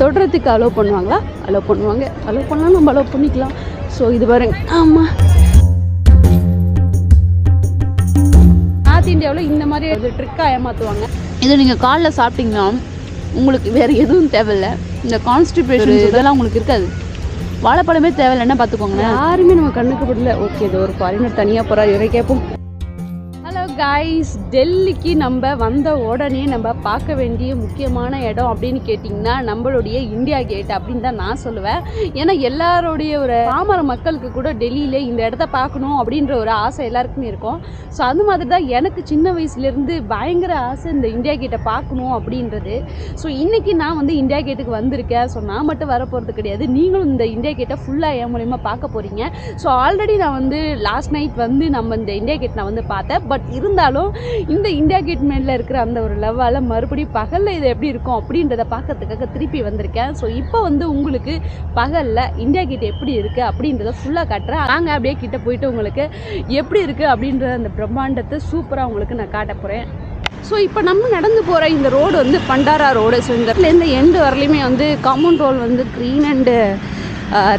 தொடுறதுக்கு allow பண்ணுவாங்களா? Allow பண்ணுவாங்க. Allow பண்ணலாம் நம்ம அலோவ் பண்ணிக்கலாம். ஸோ இது பாருங்க. ஆமாம் நார்த் இந்தியாவில் இந்த மாதிரி ஒரு ட்ரிக்காக ஏமாற்றுவாங்க இது நீங்கள் காலைல சாப்பிட்டீங்கன்னா உங்களுக்கு வேறு எதுவும் தேவையில்ல. இந்த கான்ஸ்டிபேஷன் இதெல்லாம் உங்களுக்கு இருக்காது. வாழைப்பழமே தேவையில்லைன்னா பார்த்துக்கோங்களேன் யாருமே நம்ம கண்ணுக்கு படல ஓகே இது ஒரு ஃபாரினர் தனியாக போகிறார் இவரை கேட்போம். காய்ஸ் டெல்லிக்கு நம்ம வந்த உடனே நம்ம பார்க்க வேண்டிய முக்கியமான இடம் அப்படின்னு கேட்டிங்கன்னா நம்மளுடைய இந்தியா கேட் அப்படின்னு தான் நான் சொல்லுவேன். ஏன்னா எல்லாருடைய ஒரு பாமர மக்களுக்கு கூட டெல்லியில் இந்த இடத்த பார்க்கணும் அப்படின்ற ஒரு ஆசை எல்லாருக்குமே இருக்கும். ஸோ அது மாதிரி தான் எனக்கு சின்ன வயசுலேருந்து பயங்கர ஆசை இந்த இந்தியா கேட்டை பார்க்கணும் அப்படின்றது. ஸோ இன்றைக்கி நான் வந்து இந்தியா கேட்டுக்கு வந்திருக்கேன். ஸோ நான் மட்டும் வர போகிறது கிடையாது. நீங்களும் இந்த இந்தியா கேட்டை ஃபுல்லாக என் மூலயமா பார்க்க போகிறீங்க ஸோ ஆல்ரெடி நான் வந்து லாஸ்ட் நைட் வந்து நம்ம இந்த இந்தியா கேட் நான் வந்து பார்த்தேன். பட் இருந்தாலும் இந்த இந்தியா கேட் மேனில் இருக்கிற அந்த ஒரு லவ்வால் மறுபடியும் பகலில் இது எப்படி இருக்கும் அப்படின்றத பார்க்கறதுக்காக திருப்பி வந்திருக்கேன். ஸோ இப்போ வந்து உங்களுக்கு பகலில் இந்தியா கேட் எப்படி இருக்குது அப்படின்றத ஃபுல்லாக காட்டுறேன். நாங்கள் அப்படியே கிட்ட போயிட்டு உங்களுக்கு எப்படி இருக்குது அப்படின்ற அந்த பிரம்மாண்டத்தை சூப்பராக உங்களுக்கு நான் காட்ட போகிறேன் ஸோ இப்போ நம்ம நடந்து போகிற இந்த ரோடு வந்து பண்டாரா ரோடு ஸோ இந்த இந்த எண்டு வரலையுமே வந்து காமன் ரோல் வந்து க்ரீன் அண்டு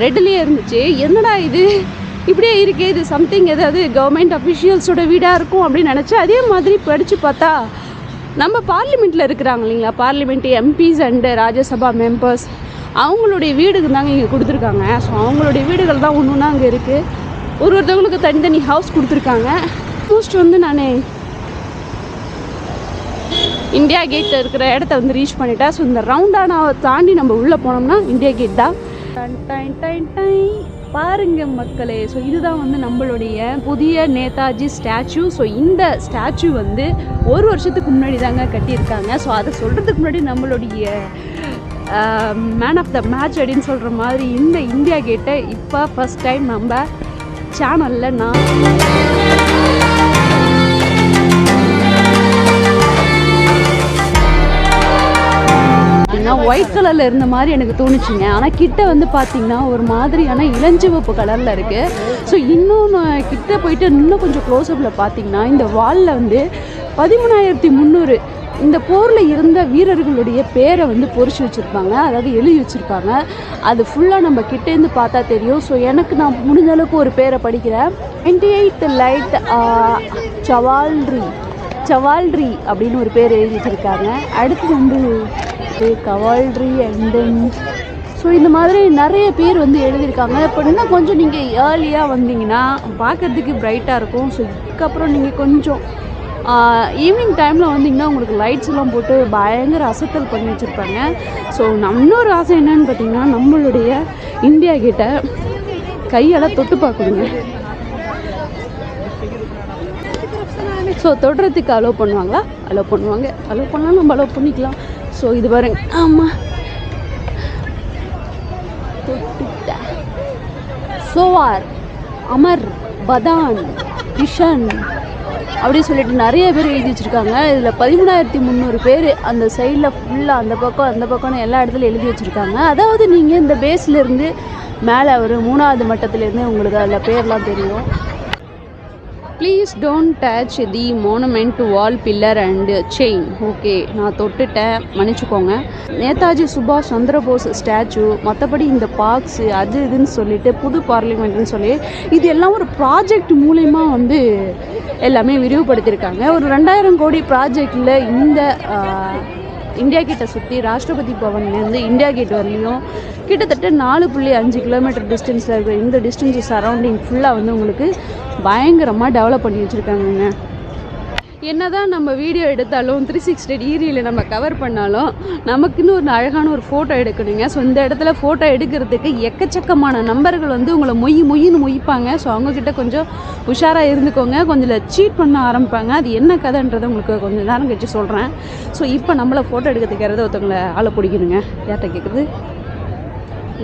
ரெட்லேயே இருந்துச்சு. என்னடா இது? இப்படியே இருக்கே இது சம்திங் ஏதாவது கவர்மெண்ட் அஃபிஷியல்ஸோட வீடாக இருக்கும் அப்படின்னு நினச்சி அதே மாதிரி படித்து பார்த்தா நம்ம பார்லிமெண்ட்டில் இருக்கிறாங்க இல்லைங்களா? Parliament MPs and Rajya Sabha members அவங்களுடைய வீடுக்கு தாங்க இங்கே கொடுத்துருக்காங்க. ஸோ அவங்களுடைய வீடுகள் தான் ஒன்று ஒன்றா அங்கே இருக்குது ஒரு ஒருத்தவங்களுக்கு தனித்தனி ஹவுஸ் கொடுத்துருக்காங்க. மோஸ்ட் வந்து நான் இந்தியா கேட்டில் இருக்கிற இடத்த வந்து ரீச் பண்ணிட்டேன். ஸோ இந்த ரவுண்டானாவை தாண்டி நம்ம உள்ளே போனோம்னா இந்தியா கேட் தான். டைம் டைன் டைன் டைன் பாருங்க மக்களே. ஸோ இதுதான் வந்து நம்மளுடைய புதிய நேதாஜி ஸ்டாச்சு. ஸோ இந்த ஸ்டாச்சு வந்து ஒரு வருஷத்துக்கு முன்னாடி தாங்க கட்டியிருக்காங்க. ஸோ அதை சொல்கிறதுக்கு முன்னாடி நம்மளுடைய மேன் ஆஃப் த மேட்ச் அப்படின்னு சொல்கிற மாதிரி இந்த இந்தியா கேட்டை இப்போ ஃபஸ்ட் டைம் நம்ம சேனலில் நான் பார்த்தீங்கன்னா ஒயிட் கலரில் இருந்த மாதிரி எனக்கு தோணுச்சுங்க. ஆனால் கிட்ட வந்து பார்த்தீங்கன்னா ஒரு மாதிரியான இளஞ்சிவப்பு கலரில் இருக்குது ஸோ இன்னொன்று கிட்ட போயிட்டு இன்னும் கொஞ்சம் க்ளோஸ்அப்பில் பார்த்தீங்கன்னா இந்த வாலில் வந்து பதிமூணாயிரத்தி முந்நூறு இந்த போரில் இருந்த வீரர்களுடைய பேரை வந்து பொறிச்சு வச்சுருப்பாங்க. அதாவது எழுதி வச்சுருப்பாங்க. அது ஃபுல்லாக நம்ம கிட்டேருந்து பார்த்தா தெரியும். ஸோ எனக்கு நான் முடிஞ்ச அளவுக்கு ஒரு பேரை படிக்கிறேன். Twenty eighth light cavalry cavalry அப்படின்னு ஒரு பேர் எழுதி வச்சுருக்காங்க. அடுத்து வந்து கவால்ட்ரி அண்ட் தென் ஸோ இந்த மாதிரி நிறைய பேர் வந்து எழுதியிருக்காங்க. இப்போ இன்னும் கொஞ்சம் நீங்கள் ஏர்லியாக வந்தீங்கன்னா பார்க்கறதுக்கு பிரைட்டாக இருக்கும். ஸோ இதுக்கப்புறம் நீங்கள் கொஞ்சம் ஈவினிங் டைமில் வந்தீங்கன்னா உங்களுக்கு லைட்ஸ் எல்லாம் போட்டு பயங்கர அசத்தல் பண்ணி வச்சுருப்பாங்க. ஸோ இன்னொரு ஆசை என்னன்னு பார்த்தீங்கன்னா நம்மளுடைய இந்தியா கிட்ட கையால் தொட்டு பார்க்கணுங்க. ஸோ தொடுறதுக்கு அலோவ் பண்ணுவாங்களா? அலோவ் பண்ணுவாங்க. அலோவ் பண்ணலாம் நம்ம அலோவ் பண்ணிக்கலாம். ஸோ இது பாருங்க. ஆமாம் சோவார் அமர் பதான் கிஷன் அப்படி சொல்லிட்டு நிறைய பேர் எழுதி வச்சுருக்காங்க. இதில் பதிமூணாயிரத்தி முந்நூறு பேர் அந்த சைடில் ஃபுல்லாக அந்த பக்கம் அந்த பக்கம்னு எல்லா இடத்துலையும் எழுதி வச்சுருக்காங்க. அதாவது நீங்கள் இந்த பேஸ்லேருந்து மேலே ஒரு மூணாவது மட்டத்துலேருந்து உங்களுக்கு அதில் பேர்லாம் தெரியும். Please don't touch the monument wall pillar and chain okay நான் தொட்டுட்டேன். மன்னிச்சுக்கோங்க. நேதாஜி சுபாஷ் சந்திரபோஸ் ஸ்டாச்சு மற்றபடி இந்த பார்க்ஸு அது இதுன்னு சொல்லிட்டு புது பார்லிமெண்ட்னு சொல்லி இது எல்லாம் ஒரு ப்ராஜெக்ட் மூலயமா வந்து எல்லாமே விரிவுபடுத்தியிருக்காங்க. ஒரு ரெண்டாயிரம் கோடி ப்ராஜெக்டில் இந்த இந்தியா கேட்டை சுற்றி ராஷ்டிரபதி பவன்லேருந்து இந்தியா கேட் வரலையும் கிட்டத்தட்ட நாலு புள்ளி அஞ்சு கிலோமீட்டர் டிஸ்டன்ஸில் இருக்கிற இந்த டிஸ்டன்ஸ் சரௌண்டிங் ஃபுல்லாக வந்து உங்களுக்கு பயங்கரமாக டெவலப் பண்ணி வச்சுருக்காங்கங்க. என்னதான் நம்ம வீடியோ எடுத்தாலும் த்ரீ சிக்ஸ்டி டிகிரியில் நம்ம கவர் பண்ணாலும் நமக்குன்னு ஒரு அழகான ஒரு ஃபோட்டோ எடுக்கணுங்க. ஸோ இந்த இடத்துல ஃபோட்டோ எடுக்கிறதுக்கு எக்கச்சக்கமான நம்பர்கள் வந்து உங்களை மொய் மொய்ன்னு மொய்ப்பாங்க. ஸோ அவங்கக்கிட்ட கொஞ்சம் உஷாராக இருந்துக்கோங்க. கொஞ்சம் சீட் பண்ண ஆரம்பிப்பாங்க. அது என்ன கதைன்றதை உங்களுக்கு கொஞ்சம் நேரம் கழிச்சு சொல்கிறேன் ஸோ இப்போ நம்மளை ஃபோட்டோ எடுக்கிறதுக்கு யாராவது ஒருத்தவங்களை ஆளை பிடிக்கணுங்க. யார்கிட்ட கேட்குறது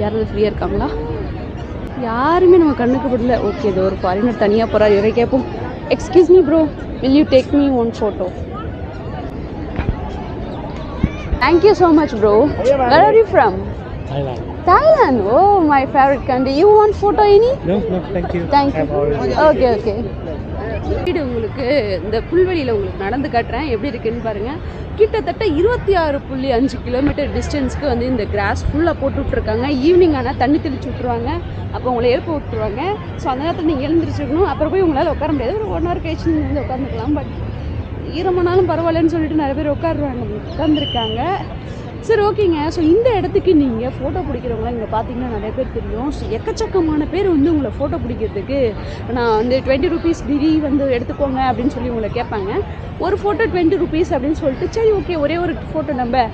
யாராவது ஃப்ரீயாக இருக்காங்களா? யாருமே நம்ம கண்ணுக்கு படல ஓகே இது ஒரு ஃபாரினர் தனியாக போகிறார் இவரை கேட்போம். Excuse me, bro. Will you take me one photo? Thank you so much, bro. Oh, Where are you from? Thailand. Thailand. Oh, my favorite country. You want photo any? No, no, thank you. Thank you. Okay, okay. வீடு உங்களுக்கு இந்த புல்வெளியில் உங்களுக்கு நடந்து காட்டுறேன். எப்படி இருக்குன்னு பாருங்கள் கிட்டத்தட்ட இருபத்தி ஆறு புள்ளி அஞ்சு கிலோமீட்டர் டிஸ்டன்ஸ்க்கு வந்து இந்த கிராஸ் ஃபுல்லாக போட்டு விட்ருக்காங்க ஈவினிங் ஆனால் தண்ணி தெளிச்சு விட்ருவாங்க அப்போ உங்களை ஏற்ப விட்ருவாங்க ஸோ அந்த நேரத்தில் நீங்கள் எழுந்திரிச்சிருக்கணும். அப்புறம் போய் உங்களால் உட்கார முடியாது. ஒரு ஒன் ஹவர் கழிச்சு நீங்கள் வந்து உட்காந்துக்கலாம் பட் ஈரமானாலும் பரவாயில்லன்னு சொல்லிட்டு நிறைய பேர் உட்காருவாங்க உட்காந்துருக்காங்க சரி ஓகேங்க. ஸோ இந்த இடத்துக்கு நீங்கள் ஃபோட்டோ பிடிக்கிறவங்களாம் இங்கே பார்த்தீங்கன்னா நிறைய பேர் தெரியும். ஸோ எக்கச்சக்கமான பேர் வந்து உங்களை ஃபோட்டோ பிடிக்கிறதுக்கு. நான் வந்து டுவெண்ட்டி ருபீஸ் டிரி வந்து எடுத்துக்கோங்க அப்படின்னு சொல்லி உங்களை கேட்பாங்க. ஒரு ஃபோட்டோ டுவெண்ட்டி ருபீஸ் அப்படின்னு சொல்லிட்டு சரி ஓகே ஒரே ஒரு ஃபோட்டோ நம்ம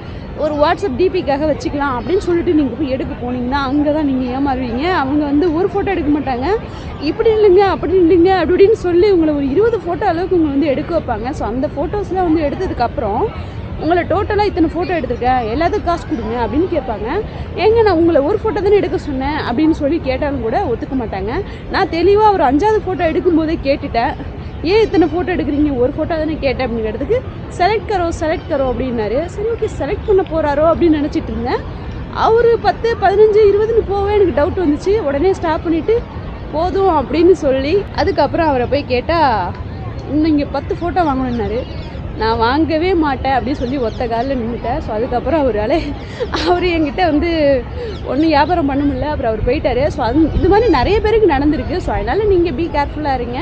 ஒரு வாட்ஸ்அப் டிபிக்காக வச்சுக்கலாம் அப்படின்னு சொல்லிட்டு நீங்கள் போய் எடுக்க போனீங்கன்னா அங்கே தான் நீங்கள் ஏமாறுவீங்க. அவங்க வந்து ஒரு ஃபோட்டோ எடுக்க மாட்டாங்க. இப்படி இல்லைங்க அப்படி இல்லைங்க அப்படி இப்படின்னு சொல்லி உங்களை ஒரு இருபது ஃபோட்டோ அளவுக்கு உங்களை வந்து எடுக்க வைப்பாங்க. ஸோ அந்த ஃபோட்டோஸ்லாம் வந்து எடுத்ததுக்கப்புறம் உங்களை டோட்டலாக இத்தனை ஃபோட்டோ எடுத்திருக்கேன் எல்லாத்துக்கும் காசு கொடுங்க அப்படின்னு கேட்பாங்க. ஏங்க நான் உங்களை ஒரு ஃபோட்டோ தானே எடுக்க சொன்னேன் அப்படின்னு சொல்லி கேட்டாலும் கூட ஒத்துக்க மாட்டாங்க. நான் தெளிவாக ஒரு அஞ்சாவது ஃபோட்டோ எடுக்கும்போதே கேட்டுட்டேன். ஏன் இத்தனை ஃபோட்டோ எடுக்கிறீங்க? ஒரு ஃபோட்டோ தானே கேட்டேன் அப்படிங்கிறதுக்கு செலக்ட் கரோ செலக்ட் கரோ அப்படின்னாரு. சரி ஓகே செலக்ட் பண்ண போகிறாரோ அப்படின்னு நினச்சிட்டு இருந்தேன். அவர் பத்து பதினஞ்சு இருபதுன்னு போவே எனக்கு டவுட் வந்துச்சு. உடனே ஸ்டாப் பண்ணிவிட்டு போதும் அப்படின்னு சொல்லி அதுக்கப்புறம் அவரை போய் கேட்டால் இன்னும் இங்கே பத்து ஃபோட்டோ வாங்கணுன்னாரு நான் வாங்கவே மாட்டேன் அப்படின்னு சொல்லி ஒத்த காலில் நின்றுட்டேன் ஸோ அதுக்கப்புறம் அவரால் அவர் என்கிட்ட வந்து ஒன்றும் வியாபாரம் பண்ண முடியல. அப்புறம் அவர் போயிட்டாரு. ஸோ அது இது மாதிரி நிறைய பேருக்கு நடந்திருக்கு. ஸோ அதனால் நீங்கள் பி கேர்ஃபுல்லாக இருங்க.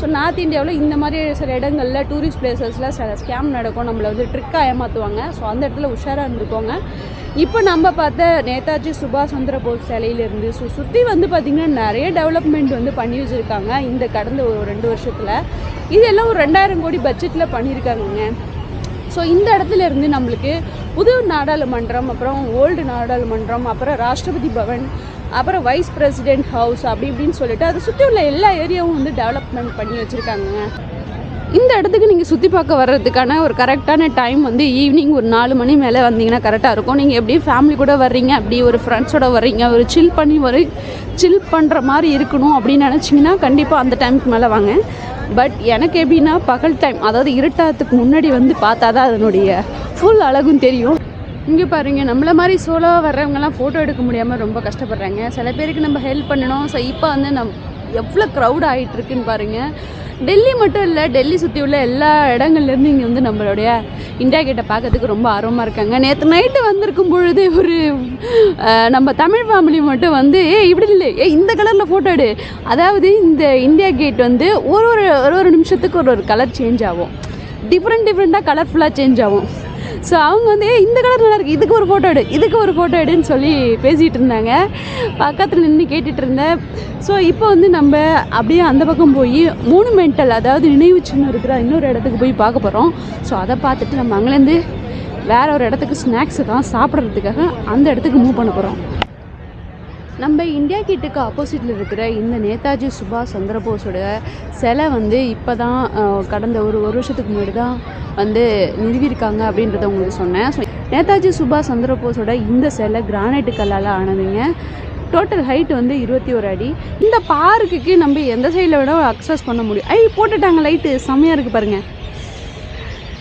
ஸோ நார்த் இந்தியாவில் இந்த மாதிரி சில இடங்களில் டூரிஸ்ட் பிளேசஸில் சில ஸ்கேம் நடக்கும். நம்மளை வந்து ட்ரிக்காக ஏமாற்றுவாங்க ஸோ அந்த இடத்துல உஷாராக இருந்துக்கோங்க. இப்போ நம்ம பார்த்த நேதாஜி சுபாஷ் சந்திர போஸ் சிலையிலேருந்து ஸோ சுற்றி வந்து பார்த்திங்கன்னா நிறைய டெவலப்மெண்ட் வந்து பண்ணி வச்சுருக்காங்க. இந்த கடந்த ஒரு ரெண்டு வருஷத்தில். இதெல்லாம் ஒரு ரெண்டாயிரம் கோடி பட்ஜெட்டில் பண்ணியிருக்காங்க இருக்காங்க ஸோ இந்த இடத்துல இருந்து நம்மளுக்கு புது நாடாளுமன்றம் அப்புறம் ஓல்டு நாடாளுமன்றம் அப்புறம் ராஷ்டிரபதி பவன் அப்புறம் வைஸ் பிரசிடென்ட் ஹவுஸ் அப்படி இப்படின்னு சொல்லிட்டு அதை சுற்றி உள்ள எல்லா ஏரியாவும் வந்து டெவலப்மெண்ட் பண்ணி வச்சுருக்காங்க. இந்த இடத்துக்கு நீங்கள் சுற்றி பார்க்க வர்றதுக்கான ஒரு கரெக்டான டைம் வந்து ஈவினிங் ஒரு நாலு மணி மேலே வந்தீங்கன்னா கரெக்டாக இருக்கும். நீங்கள் எப்படியும் ஃபேமிலி கூட வர்றீங்க அப்படி ஒரு ஃப்ரெண்ட்ஸோட வர்றீங்க ஒரு சில் பண்ணி வர சில் பண்ணுற மாதிரி இருக்கணும் அப்படின்னு நினச்சிங்கன்னா கண்டிப்பாக அந்த டைமுக்கு மேலே வாங்க. பட் எனக்கு எப்படின்னா பகல் டைம் அதாவது இருட்டாகிறதுக்கு முன்னாடி வந்து பார்த்தா தான் அதனுடைய ஃபுல் அழகும் தெரியும். இங்கே பாருங்கள் நம்மள மாதிரி சோலோவாக வர்றவங்கலாம் ஃபோட்டோ எடுக்க முடியாமல் ரொம்ப கஷ்டப்படுறாங்க. சில பேருக்கு நம்ம ஹெல்ப் பண்ணணும். ஸோ இப்போ வந்து நம் எவ்வளோ க்ரௌட் ஆகிட்டு இருக்குன்னு பாருங்கள் டெல்லி மட்டும் இல்லை டெல்லி சுற்றி உள்ள எல்லா இடங்கள்லேருந்து இங்கே வந்து நம்மளுடைய இந்தியா கேட்டை பார்க்கறதுக்கு ரொம்ப ஆர்வமாக இருக்காங்க. நேற்று நைட்டு வந்திருக்கும் பொழுது ஒரு நம்ம தமிழ் ஃபேமிலி மட்டும் வந்து ஏ இப்படி இல்லை ஏ இந்த கலரில் ஃபோட்டோ எடு. அதாவது இந்த இந்தியா கேட் வந்து ஒரு ஒரு ஒரு ஒரு நிமிஷத்துக்கு ஒரு ஒரு கலர் சேஞ்ச் ஆகும். டிஃப்ரெண்ட் டிஃப்ரெண்ட்டாக கலர்ஃபுல்லாக சேஞ்ச் ஆகும். ஸோ அவங்க வந்து ஏ இந்த கலர் நல்லா இருக்குது இதுக்கு ஒரு ஃபோட்டோ எடு. இதுக்கு ஒரு ஃபோட்டோ எடுன்னு சொல்லி பேசிகிட்டு இருந்தாங்க. பக்கத்தில் நின்று கேட்டுட்டு இருந்தேன். ஸோ இப்போ வந்து நம்ம அப்படியே அந்த பக்கம் போய் மூணுமெண்டல் அதாவது நினைவு சின்னம் இருக்கிற இன்னொரு இடத்துக்கு போய் பார்க்க போகிறோம் ஸோ அதை பார்த்துட்டு நம்ம அங்கேருந்து வேற ஒரு இடத்துக்கு ஸ்நாக்ஸ் தான் சாப்பிட்றதுக்காக அந்த இடத்துக்கு மூவ் பண்ண போகிறோம் நம்ம இந்தியா கேட்டுக்கு ஆப்போசிட்டில் இருக்கிற இந்த நேதாஜி சுபாஷ் சந்திரபோஸோட சிலை வந்து இப்போ தான் கடந்த ஒரு ஒரு வருஷத்துக்கு முன்னாடி தான் வந்து நிறுவியிருக்காங்க அப்படின்றத உங்களுக்கு சொன்னேன். ஸோ நேதாஜி சுபாஷ் சந்திரபோஸோட இந்த சிலை கிரானைட்டு கல்லால் ஆனதுங்க. டோட்டல் ஹைட் வந்து இருபத்தி ஒரு அடி. இந்த பார்க்குக்கு நம்ம எந்த சைடில் விட அக்சஸ் பண்ண முடியும். ஐ போட்டுட்டாங்க லைட்டு செம்மையாக இருக்குது பாருங்கள்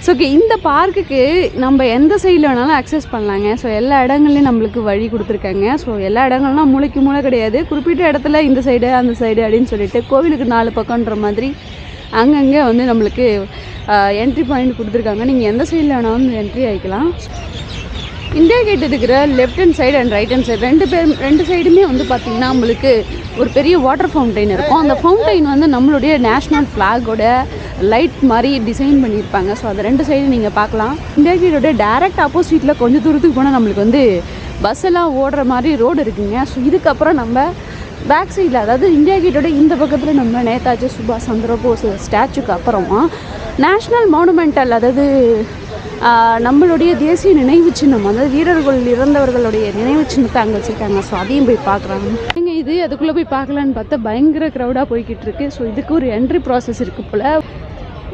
ஸோ ஓகே இந்த பார்க்குக்கு நம்ம எந்த சைடில் வேணாலும் அக்சஸ் பண்ணலாங்க. ஸோ எல்லா இடங்கள்லையும் நம்மளுக்கு வழி கொடுத்துருக்காங்க. ஸோ எல்லா இடங்கள்லாம் மூளைக்கு மூளை கிடையாது. குறிப்பிட்ட இடத்துல இந்த சைடு அந்த சைடு அப்படின்னு சொல்லிட்டு கோவிலுக்கு நாலு பக்கம்ன்ற மாதிரி அங்கங்கே வந்து நம்மளுக்கு என்ட்ரி பாயிண்ட் கொடுத்துருக்காங்க. நீங்கள் எந்த சைடில் வேணாலும் என்ட்ரி ஆகிக்கலாம் இந்தியா கேட் இருக்கிற left hand side and right hand side ரெண்டு பேரும் ரெண்டு சைடுமே வந்து பார்த்திங்கன்னா நம்மளுக்கு ஒரு பெரிய வாட்டர் ஃபவுண்டைன் இருக்கும். அந்த ஃபவுண்டைன் வந்து நம்மளுடைய நேஷ்னல் ஃப்ளாகோட லைட் மாதிரி டிசைன் பண்ணியிருப்பாங்க. ஸோ அதை ரெண்டு சைடு நீங்கள் பார்க்கலாம். இந்தியா கேட்டோட டேரக்ட் ஆப்போசிட்டில் கொஞ்சம் தூரத்துக்கு போனால் நம்மளுக்கு வந்து பஸ் எல்லாம் ஓடுற மாதிரி ரோடு இருக்குங்க. ஸோ இதுக்கப்புறம் நம்ம பேக் சைடில் அதாவது இந்தியா கேட்டோட இந்த பக்கத்தில் நம்ம நேதாஜி சுபாஷ் சந்திர போஸ் ஸ்டாச்சுக்கு அப்புறமா நேஷ்னல் மானுமெண்டல் அதாவது நம்மளுடைய தேசிய நினைவு சின்னம் அதாவது வீரர்கள் இறந்தவர்களுடைய நினைவு சின்னத்தை அங்கே வச்சுருக்காங்க. ஸோ அதையும் போய் பார்க்குறாங்க எங்க இது? அதுக்குள்ளே போய் பார்க்கலான்னு பார்த்தா பயங்கர க்ரௌடாக போய்கிட்டு இருக்கு. ஸோ இதுக்கு ஒரு என்ட்ரி ப்ராசஸ் இருக்குது போல்.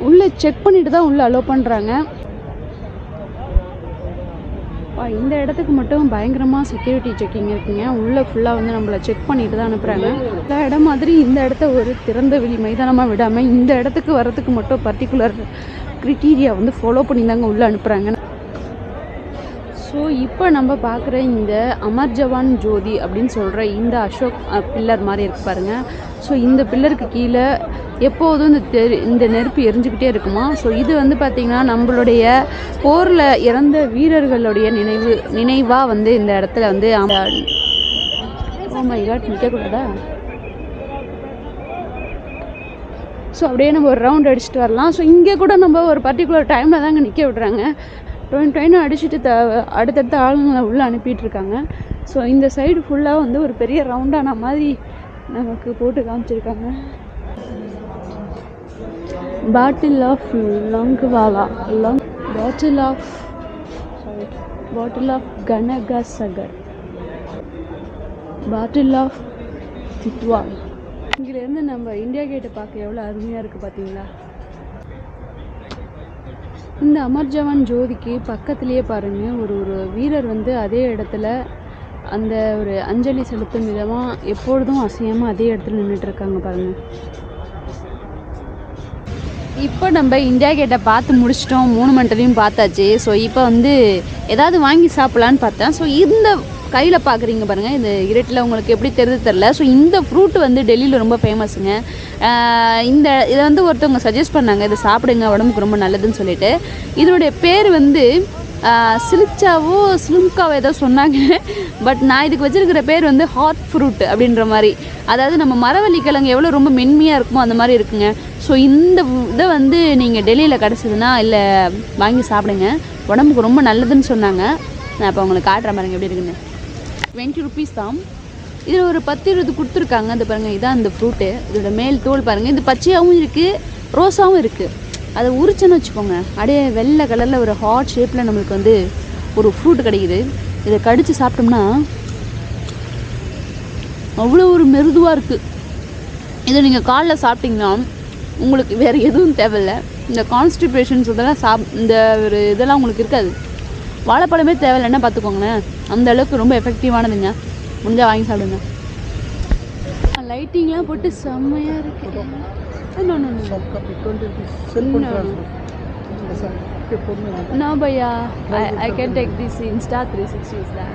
உள்ளே செக் பண்ணிட்டு தான் உள்ளே அலோவ் பண்ணுறாங்க இந்த இடத்துக்கு மட்டும் பயங்கரமாக செக்யூரிட்டி செக்கிங் இருக்குங்க. உள்ளே ஃபுல்லாக வந்து நம்மளை செக் பண்ணிட்டு தான் அனுப்புகிறாங்க எல்லா இடம் மாதிரி இந்த இடத்த ஒரு திறந்த வெளி மைதானமாக விடாமல் இந்த இடத்துக்கு வர்றதுக்கு மட்டும் பர்டிகுலர் க்ரிட்டீரியா வந்து ஃபாலோ பண்ணி தாங்க உள்ளே அனுப்புகிறாங்க ஸோ இப்போ நம்ம பார்க்குற இந்த அமர் ஜவான் ஜோதி அப்படின்னு சொல்கிற இந்த அசோக் பில்லர் மாதிரி இருக்கு பாருங்கள் ஸோ இந்த பில்லருக்கு கீழே எப்போதும் இந்த தெரு இந்த நெருப்பு எரிஞ்சுக்கிட்டே இருக்குமா? ஸோ இது வந்து பார்த்திங்கன்னா நம்மளுடைய போரில் இறந்த வீரர்களுடைய நினைவு நினைவாக வந்து இந்த இடத்துல வந்து ஆமாம் இல்லாட்டி oh நிற்கக்கூடாதா ஸோ அப்படியே நம்ம ஒரு ரவுண்ட் அடிச்சுட்டு வரலாம். ஸோ இங்கே கூட நம்ம ஒரு பர்டிகுலர் டைமில் தாங்க நிற்க விடுறாங்க. ட்ரெயின் ட்ரெயினை அடிச்சுட்டு த அடுத்தடுத்த ஆளுங்களை உள்ளே அனுப்பிட்டு இருக்காங்க. ஸோ இந்த சைடு ஃபுல்லாக வந்து ஒரு பெரிய ரவுண்டான மாதிரி நமக்கு போட்டு காமிச்சிருக்காங்க. Battle of Longewala lung battle of sorry battle of Kanaksagar battle of Tithwal இங்கிலேருந்து நம்ம இந்தியா கேட்டை பார்க்க எவ்வளோ அருமையாக இருக்குது பார்த்தீங்களா? இந்த அமர் ஜவான் ஜோதிக்கு பக்கத்துலேயே பாருங்கள் ஒரு ஒரு வீரர் வந்து அதே இடத்துல அந்த ஒரு அஞ்சலி செலுத்தும் விதமாக எப்பொழுதும் அசையாமல் அதே இடத்துல நின்றுட்டு இருக்காங்க பாருங்கள் இப்போ நம்ம இந்தியா கேட்டை பார்த்து முடிச்சிட்டோம். மூணு மண்டலையும் பார்த்தாச்சு. ஸோ இப்போ வந்து ஏதாவது வாங்கி சாப்பிட்லான்னு பார்த்தேன். ஸோ இந்த கையில் பார்க்குறீங்க பாருங்கள் இந்த இருட்டில் உங்களுக்கு எப்படி தெரிஞ்சு தெரில ஸோ இந்த ஃப்ரூட் வந்து டெல்லியில் ரொம்ப ஃபேமஸுங்க இந்த இதை வந்து ஒருத்தவங்க சஜஸ்ட் பண்ணாங்க. இதை சாப்பிடுங்க. உடம்புக்கு ரொம்ப நல்லதுன்னு சொல்லிட்டு. இதனுடைய பேர் வந்து சிலிச்சாவோ ஸ்லிம்காவோ ஏதோ சொன்னாங்க. பட் நான் இதுக்கு வச்சுருக்கிற பேர் வந்து ஹாட் ஃப்ரூட் அப்படின்ற மாதிரி. அதாவது நம்ம மரவள்ளி கிழங்கு எவ்வளோ ரொம்ப மென்மையாக இருக்குமோ அந்த மாதிரி இருக்குங்க. ஸோ இந்த இதை வந்து நீங்கள் டெல்லியில் கிடச்சிதுன்னா இல்லை வாங்கி சாப்பிடுங்க. உடம்புக்கு ரொம்ப நல்லதுன்னு சொன்னாங்க. நான் இப்போ உங்களுக்கு காட்டுற பாருங்க எப்படி இருக்குன்னு. டுவெண்ட்டி ருபீஸ் தான் இதில் ஒரு பத்து இருபது கொடுத்துருக்காங்க. அது பாருங்கள் இதான் அந்த ஃப்ரூட்டு இதோட மேல் தோல் பாருங்கள் இது பச்சையாகவும் இருக்குது ரோஸாகவும் இருக்குது அதை உரிச்சோன்னு வச்சுக்கோங்க. அப்படியே வெள்ளை கலரில் ஒரு ஹாட் ஷேப்பில் நம்மளுக்கு வந்து ஒரு ஃப்ரூட் கிடைக்குது. இதை கடித்து சாப்பிட்டோம்னா அவ்வளோ ஒரு மெருதுவாக இருக்குது இதை நீங்கள் காலைல சாப்பிட்டிங்கன்னா உங்களுக்கு வேறு எதுவும் தேவையில்ல. இந்த கான்ஸ்டிபேஷன்ஸ் இதெல்லாம் சாப் இந்த ஒரு இதெல்லாம் உங்களுக்கு இருக்காது. வாழைப்பழமே தேவையில்லைன்னா பார்த்துக்கோங்களேன். அந்த அளவுக்கு ரொம்ப எஃபெக்டிவானதுங்க முடிஞ்சால் வாங்கி சாப்பிடுங்க. லைட்டிங்லாம் போட்டு செம்மையாக இருக்கு. No. No, bhaiya. I, I can take this Insta 360 is that.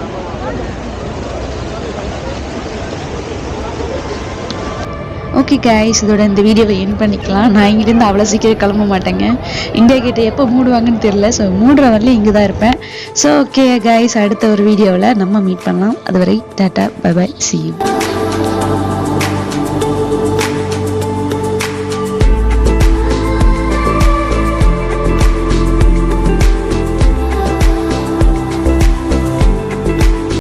Um, okay guys இதோட இந்த வீடியோவை என் பண்ணிக்கலாம். நான் இங்கேருந்து அவ்வளோ சீக்கிரம் கிளம்ப மாட்டேங்க. இந்தியா கேட்டை எப்போ மூடுவாங்கன்னு தெரியல. ஸோ மூடுற வரலையும் இங்கே தான் இருப்பேன். ஸோ ஓகே கைஸ் அடுத்த ஒரு வீடியோவில் நம்ம மீட் பண்ணலாம். அதுவரை tata bye bye see you